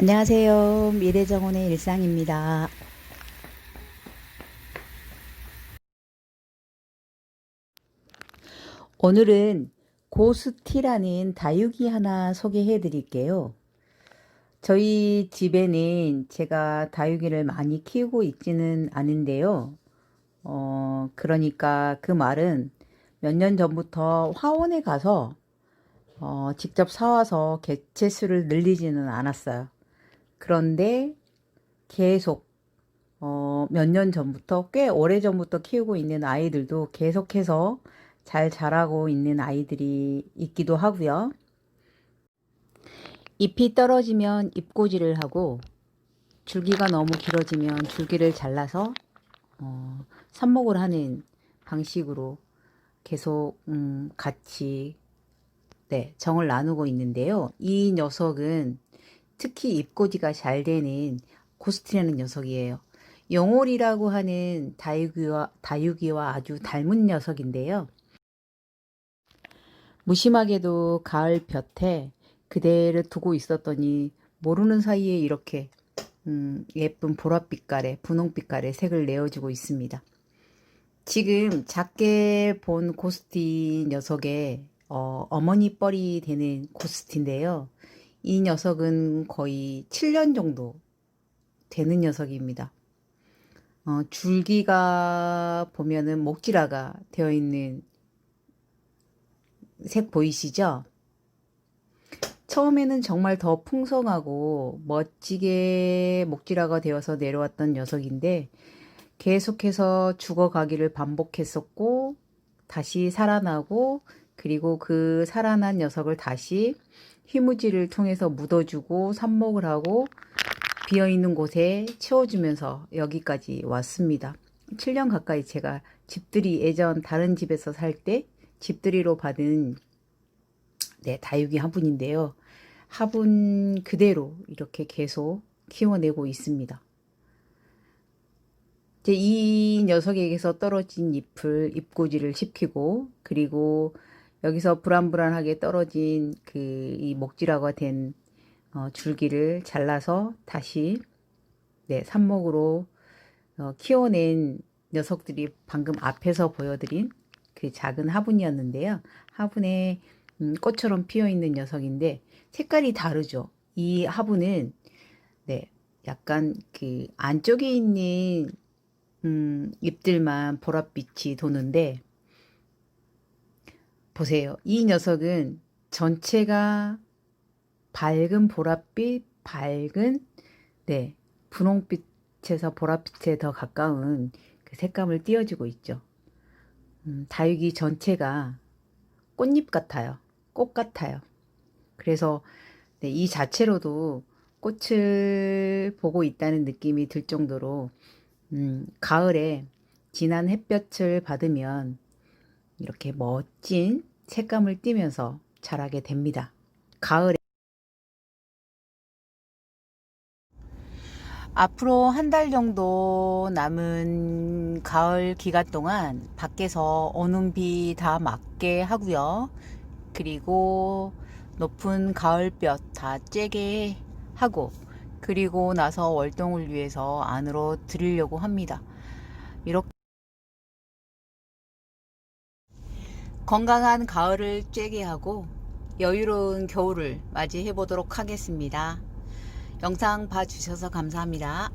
안녕하세요. 미래정원의 일상입니다. 오늘은 고스티라는 다육이 하나 소개해 드릴게요. 저희 집에는 제가 다육이를 많이 키우고 있지는 않은데요. 어, 그러니까 그 말은 몇 년 전부터 화원에 가서 어, 직접 사와서 개체수를 늘리지는 않았어요. 그런데 계속 어, 몇 년 전부터 꽤 오래 전부터 키우고 있는 아이들도 계속해서 잘 자라고 있는 아이들이 있기도 하고요. 잎이 떨어지면 잎꽂이를 하고 줄기가 너무 길어지면 줄기를 잘라서 어, 삽목을 하는 방식으로 계속 음, 같이 네, 정을 나누고 있는데요. 이 녀석은 특히 잎꽂이가 잘 되는 고스트라는 녀석이에요. 영월이라고 하는 다육이와, 다육이와 아주 닮은 녀석인데요. 무심하게도 가을 볕에 그대를 두고 있었더니 모르는 사이에 이렇게 음, 예쁜 보랏빛깔의 분홍빛깔의 색을 내어주고 있습니다. 지금 작게 본 고스티 녀석의 어, 어머니 뻘이 되는 고스티인데요. 이 녀석은 거의 7년 정도 되는 녀석입니다. 어, 줄기가 보면은 목지라가 되어 있는 색 보이시죠? 처음에는 정말 더 풍성하고 멋지게 목지라가 되어서 내려왔던 녀석인데 계속해서 죽어가기를 반복했었고 다시 살아나고 그리고 그 살아난 녀석을 다시 휘무지를 통해서 묻어주고 삽목을 하고 비어있는 곳에 채워주면서 여기까지 왔습니다. 7년 가까이 제가 집들이 예전 다른 집에서 살 때 집들이로 받은 네, 다육이 화분인데요. 화분 그대로 이렇게 계속 키워내고 있습니다. 이제 이 녀석에게서 떨어진 잎을 잎꽂이를 시키고 그리고 여기서 불안불안하게 떨어진 그 이 목지라가 된 어, 줄기를 잘라서 다시 네, 삽목으로 어, 키워낸 녀석들이 방금 앞에서 보여드린 그 작은 화분이었는데요. 화분에 음, 꽃처럼 피어 있는 녀석인데 색깔이 다르죠. 이 화분은 네, 약간 그 안쪽에 있는 음, 잎들만 보랏빛이 도는데 보세요. 이 녀석은 전체가 밝은 보랏빛, 밝은 네, 분홍빛에서 보랏빛에 더 가까운 그 색감을 띄워주고 있죠. 음, 다육이 전체가 꽃잎 같아요. 꽃 같아요. 그래서 네, 이 자체로도 꽃을 보고 있다는 느낌이 들 정도로 음, 가을에 진한 햇볕을 받으면 이렇게 멋진 색감을 띠면서 자라게 됩니다. 가을에 앞으로 한 달 정도 남은 가을 기간 동안 밖에서 오는 비 다 맞게 하고요. 그리고 높은 가을볕 다 쬐게 하고 그리고 나서 월동을 위해서 안으로 들이려고 합니다. 이렇게 건강한 가을을 쬐게 하고 여유로운 겨울을 맞이해 보도록 하겠습니다. 영상 봐주셔서 감사합니다.